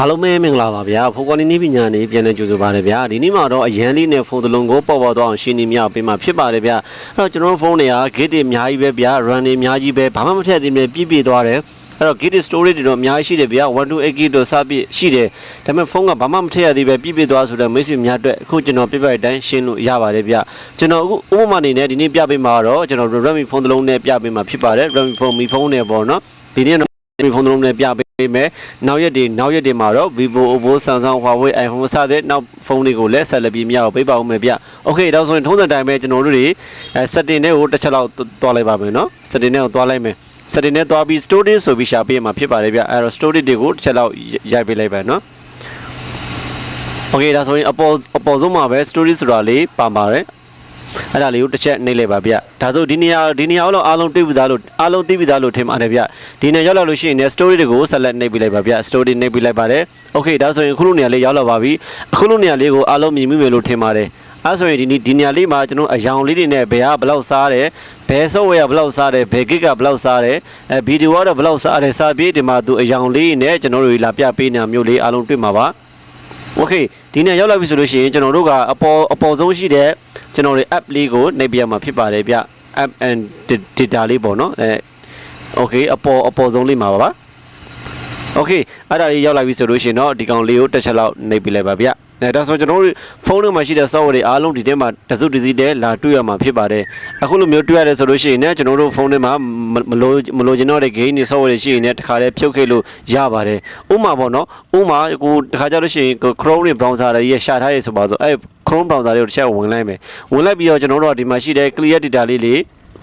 အားလုံးပဲမင်္ဂလာပါဗျာဖိုကွန်နီနီပညာနေပြန်လည်ကြိုဆိုပါရဗျာဒီနေ့မှာတော့အရန်လေးနဲ့ဖုန်းတစ်လုံးကိုပေါ်ပေါ်တော့အောင်ရှင်းနေမြပေးမှာဖြစ်ပါတယ်ဗျာအဲ့တော့ကျွန်တော်တို့ဖုန်းတွေက gate တွေအများကြီးပဲဗျာ run တွေအများကြီးပဲဘာမှမထည့်သေးနဲ့ပြည့်ပြည့်သွားတယ်အဲ့တော့ gate storage တွေတော့အများကြီးရှိတယ်ဗျာ128 gig တို့စပြည့်ရှိတယ်ဒါပေမဲ့ဖုန်းကဘာမှမထည့်ရသေးပဲပြည့်ပြည့်သွားဆိုတော့မိတ်ဆွေများအတွက်အခုကျွန်တော်ပြပြတဲ့အတိုင်းရှင်းလို့ရပါတယ်ဗျာကျွန်တော်အခုဥပမာအနေနဲ့ဒီနေ့ပြပေးမှာတော့ကျွန်တော် Redmi ဖုန်းတစ်လုံးနဲ့ပြပေးမှာဖြစ်ပါတယ် Redmi ဖုန်း Mi ဖုန်းနဲ့ပေါ့နော်ဒီနေ့တော့ ဒီဖုန်းလုံးနဲ့ပြပေးမယ်။နောက်ရက်တွေနောက်ရက်တွေမှာတော့ Vivo, Oppo, Samsung, Huawei, iPhone စတဲ့နောက်ဖုန်းတွေကိုလည်းဆက်လက်ပြီးမြှောက်ပေးပါဦးမယ်ဗျ။ Okay ဒါဆိုရင်ထုံးစံတိုင်းပဲကျွန်တော်တို့တွေအဲ setting တွေကိုတစ်ချက်လောက်တွားလိုက်ပါမယ်နော်။ setting တွေကိုတွားလိုက်မယ်။ setting နဲ့တွားပြီး storage ဆိုပြီးရှာပေးမှာဖြစ်ပါတယ်ဗျ။အဲတော့ storage တွေကိုတစ်ချက်လောက်ရိုက်ပေးလိုက်ပါနော်။ Okay ဒါဆိုရင်အပေါ်အပေါ်ဆုံးမှာပဲ storage ဆိုတာလေးပါပါတယ်။ အဲ့ဒါလေးကိုတစ်ချက်နှိပ်လိုက်ပါဗျဒါဆိုဒီနေရာဒီနေရာတော့အားလုံးတွေ့ပြီသားလို့အားလုံးသိပြီသားလို့ထင်ပါတယ်ဗျဒီနေရာရောက်လာလို့ရှိရင်လည်း story တွေကိုဆက်လက်နှိပ်ပြလိုက်ပါဗျ story နှိပ်ပြလိုက်ပါတယ် okay ဒါဆိုရင်အခုလိုနေရာလေးရောက်လာပါပြီအခုလိုနေရာလေးကိုအားလုံးမြင်မိမယ်လို့ထင်ပါတယ်အဲဆိုရင်ဒီဒီနေရာလေးမှာကျွန်တော်အယောင်လေးတွေနဲ့ဘယ်ဟာဘယ်လောက်စားတယ်ဘယ် software ကဘယ်လောက်စားတယ်ဘယ် gig ကဘယ်လောက်စားတယ်အဲဗီဒီယိုကတော့ဘယ်လောက်စားတယ်စာပြေးဒီမှာသူအယောင်လေးနဲ့ကျွန်တော်တို့လာပြပေးနေတာမျိုးလေးအားလုံးတွေ့မှာပါ โอเคဒီနေ့ရောက်လာပြီဆိုလို့ရှိရင်ကျွန်တော်တို့ကအပေါ်အပေါ်ဆုံးရှိတဲ့ကျွန်တော်တို့ app လေးကိုနှိပ်ပြရမှာဖြစ်ပါတယ်ဗျ app and data လေးပေါ့နော်အဲ okay အပေါ်အပေါ်ဆုံးလေးမှာပါပါ okay အဲ့ဒါလေးရောက်လာပြီဆိုလို့ရှိရင်တော့ဒီကောင်လေးကိုတစ်ချက်လောက်နှိပ်ပြလိုက်ပါဗျ အဲဒါဆိုကျွန်တော်တို့ဖုန်းထဲမှာရှိတဲ့ software တွေအားလုံးဒီထဲမှာတစုတစည်းတည်းလာတွေ့ရမှာဖြစ်ပါတယ်အခုလိုမျိုးတွေ့ရတယ်ဆိုလို့ရှိရင်လည်းကျွန်တော်တို့ဖုန်းထဲမှာမလိုမလိုချင်တော့တဲ့ game တွေ software တွေရှိရင်လည်းတခါတည်းဖြုတ်ခဲ့လို့ရပါတယ်ဥမာပေါ့နော်ဥမာကိုတခါကြလို့ရှိရင် Chrome တွေ browser တွေရရှာထားရဆိုပါဆိုအဲ Chrome browser တွေကိုတစ်ချက်ဝင်လိုက်မယ်ဝင်လိုက်ပြီးတော့ကျွန်တော်တို့ကဒီမှာရှိတဲ့ clear data လေးလေး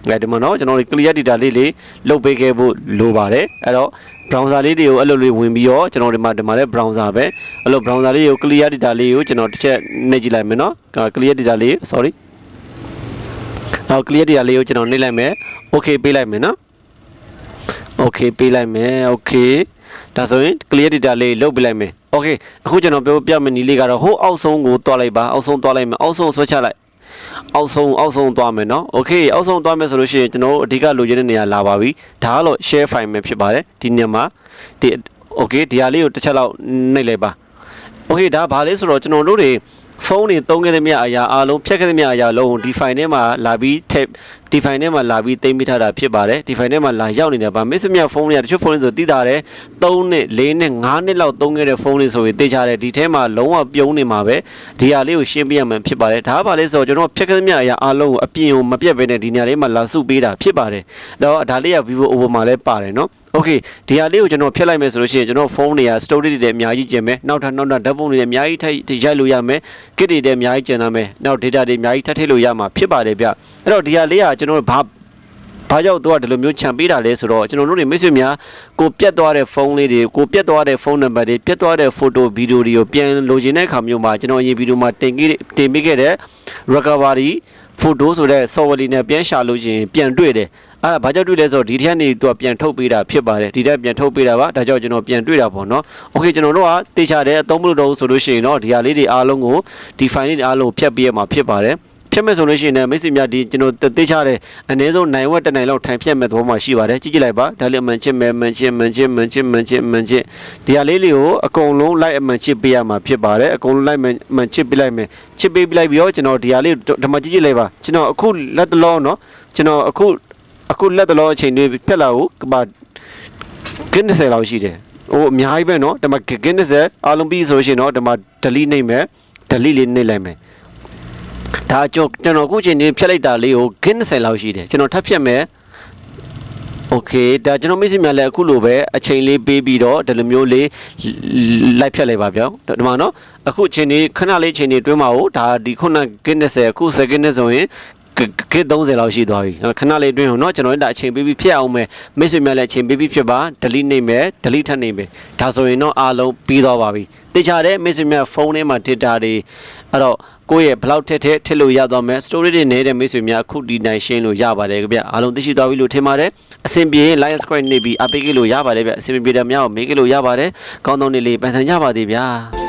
အဲဒီမှာနော်ကျွန်တော်တို့ clear data လေးလေးလုတ်ပေးခဲ့ဖို့လိုပါတယ်အဲ့တော့ browser လေးတွေကိုအဲ့လိုလေးဝင်ပြီးတော့ကျွန်တော်ဒီမှာဒီမှာလည်း browser ပဲအဲ့လို browser လေးကို clear data လေးကိုကျွန်တော်တစ်ချက်နှိပ်ကြည့်လိုက်မယ်နော် clear data လေး sorry အော် clear data လေးကိုကျွန်တော်နှိပ်လိုက်မယ် okay ပေးလိုက်မယ်နော် okay ပေးလိုက်မယ် okay ဒါဆိုရင် clear data လေးလုတ်ပေးလိုက်မယ် okay အခုကျွန်တော်ပြောပြမယ့်နည်းလေးကတော့ဟိုအောက်ဆုံးကိုတွားလိုက်ပါအောက်ဆုံးတွားလိုက်မယ်အောက်ဆုံးဆွဲချလိုက် အောက်ဆုံးအောက်ဆုံးသွားမယ်เนาะโอเคအောက်ဆုံးသွားမယ်ဆိုလို့ရှိရင်ကျွန်တော်တို့အဓိကလိုချင်တဲ့နေရာလာပါပြီဒါကတော့ share file ပဲဖြစ်ပါတယ်ဒီနေရာမှာဒီ โอเคဒီဟာလေးကိုတစ်ချက်လောက်နှိပ်လိုက်ပါโอเคဒါဘာလဲဆိုတော့ကျွန်တော်တို့တွေ ဖုန်းတွေသုံးခဲ့တဲ့မြအရာအားလုံးဖြတ်ခဲ့တဲ့မြအရာလုံးဒီ file ထဲမှာလာပြီးထည့်ဒီ file ထဲမှာလာပြီးသိမ်းမိထားတာဖြစ်ပါတယ်ဒီ file ထဲမှာလာရောက်နေတယ်ဗာမစ်စမြဖုန်းတွေကတချို့ဖုန်းတွေဆိုတည်တာတယ်3နှစ်4နှစ်5နှစ်လောက်သုံးခဲ့တဲ့ဖုန်းတွေဆိုရင်တေချာတယ်ဒီထဲမှာလုံးဝပြုံးနေမှာပဲဒီဟာလေးကိုရှင်းပြရမှဖြစ်ပါတယ်ဒါကဘာလဲဆိုတော့ကျွန်တော်ဖြတ်ခဲ့တဲ့မြအရာအားလုံးကိုအပြင်ကိုမပြတ်ဘဲနဲ့ဒီနေရာလေးမှာလာစုပေးတာဖြစ်ပါတယ်တော့ဒါလေးက vivo over မှာလည်းပါတယ်နော် okay ဒီဟာလေးကိုကျွန်တော်ဖျက်လိုက်မယ်ဆိုလို့ရှိရင်ကျွန်တော်ဖုန်းတွေက storage တွေလည်းအများကြီးကျင်မယ်နောက်ထပ်နောက်ထပ်ဓာတ်ပုံတွေလည်းအများကြီးထပ်ရိုက်လို့ရမယ် kit တွေလည်းအများကြီးကျင်သားမယ်နောက် data တွေအများကြီးထပ်ထည့်လို့ရမှာဖြစ်ပါတယ်ဗျအဲ့တော့ဒီဟာလေးကကျွန်တော်ဘာဘာကြောင့်တော့ဒီလိုမျိုးခြံပေးတာလဲဆိုတော့ကျွန်တော်တို့တွေမိတ်ဆွေများကိုပြတ်သွားတဲ့ဖုန်းလေးတွေကိုပြတ်သွားတဲ့ဖုန်းနံပါတ်တွေပြတ်သွားတဲ့ photo video တွေကိုပြန်လိုချင်တဲ့အခါမျိုးမှာကျွန်တော်ရေးဗီဒီယိုမှာတင်ခဲ့တင်ပေးခဲ့တဲ့ recovery photo ဆိုတဲ့ software လေးနဲ့ပြန်ရှာလို့ရှိရင်ပြန်တွေ့တယ် အဲ့ဒါဘာကြောင့်တွေ့လဲဆိုတော့ဒီထက်နေသူကပြန်ထုတ်ပေးတာဖြစ်ပါတယ်ဒီထက်ပြန်ထုတ်ပေးတာပါဒါကြောင့်ကျွန်တော်ပြန်တွေ့တာပေါ့နော်โอเคကျွန်တော်တို့ကတေချာတယ်အသုံးမလို့တော့ဘူးဆိုလို့ရှိရင်တော့ဒီဟာလေးတွေအားလုံးကိုဒီ file လေးတွေအားလုံးဖြတ်ပေးရမှာဖြစ်ပါတယ်ဖြတ်မဲ့ဆိုလို့ရှိရင်လည်းမိတ်ဆွေများဒီကျွန်တော်တေချာတယ်အနည်းဆုံးနိုင်ဝက်တစ်နိုင်လောက်ထိုင်ဖြတ်မဲ့သဘောမှရှိပါတယ်ကြည့်ကြည့်လိုက်ပါဒါလေးအမှန်ချစ်မဲ့မှန်ချစ်မှန်ချစ်မှန်ချစ်မှန်ချစ်မှန်ချစ်ဒီဟာလေးလေးကိုအကုန်လုံးလိုက်အမှန်ချစ်ပေးရမှာဖြစ်ပါတယ်အကုန်လုံးလိုက်မှန်ချစ်ပေးလိုက်မယ်ချစ်ပေးပြလိုက်ပြီးတော့ကျွန်တော်ဒီဟာလေးဓမ္မကြည့်ကြည့်လိုက်ပါကျွန်တော်အခုလက်တလောနော်ကျွန်တော်အခု အခုလက်တလောအချိန်တွေဖြတ်လာကိုကဘာကင်း30လောက်ရှိတယ်ဟိုအများကြီးပဲเนาะဒီမှာကင်း30အားလုံးပြီးဆိုရှင်เนาะဒီမှာ delete နှိပ်မယ် delete လေးနှိပ်လိုက်မယ်ဒါကြောကျွန်တော်အခုချိန်นี้ဖြတ်လိုက်တာလေးကိုကင်း30လောက်ရှိတယ်ကျွန်တော်ထပ်ဖြတ်မယ်โอเคဒါကျွန်တော်မိတ်ဆွေများလည်းအခုလိုပဲအချိန်လေးပေးပြီးတော့ဒီလိုမျိုးလေးလိုက်ဖြတ်လိုက်ပါဗျာဒီမှာเนาะအခုအချိန်นี้ခဏလေးအချိန်นี้တွင်းမှာကိုဒါဒီခုနကင်း30အခုစကင်းနဲ့ဆိုရင် ကစ်30လောက်ရှိသွားပြီခဏလေးအတွင်းဟောနော်ကျွန်တော်တို့ဒါအချိန်ပေးပြီးဖြစ်အောင်မယ်မိတ်ဆွေများလည်းအချိန်ပေးပြီးဖြစ်ပါ delete နေမယ် delete ထပ်နေမယ်ဒါဆိုရင်တော့အားလုံးပြီးသွားပါပြီတေချာတဲ့မိတ်ဆွေများဖုန်းထဲမှာ data တွေအဲ့တော့ကိုယ့်ရဲ့ဘလောက်ထက်ထက်ထည့်လို့ရသွားမယ် storage တွေနေတဲ့မိတ်ဆွေများအခုဒီနိုင်ရှင်းလို့ရပါတယ်ကြဗျအားလုံးသိရှိသွားပြီလို့ထင်ပါတယ်အဆင်ပြေရင် line square နေပြီးအပိတ်ကလေးလို့ရပါတယ်ဗျအဆင်ပြေတယ်များအောင်မေးကလေးလို့ရပါတယ်ကောင်းသောနေ့လေးပန်ဆန်ကြပါသေးဗျာ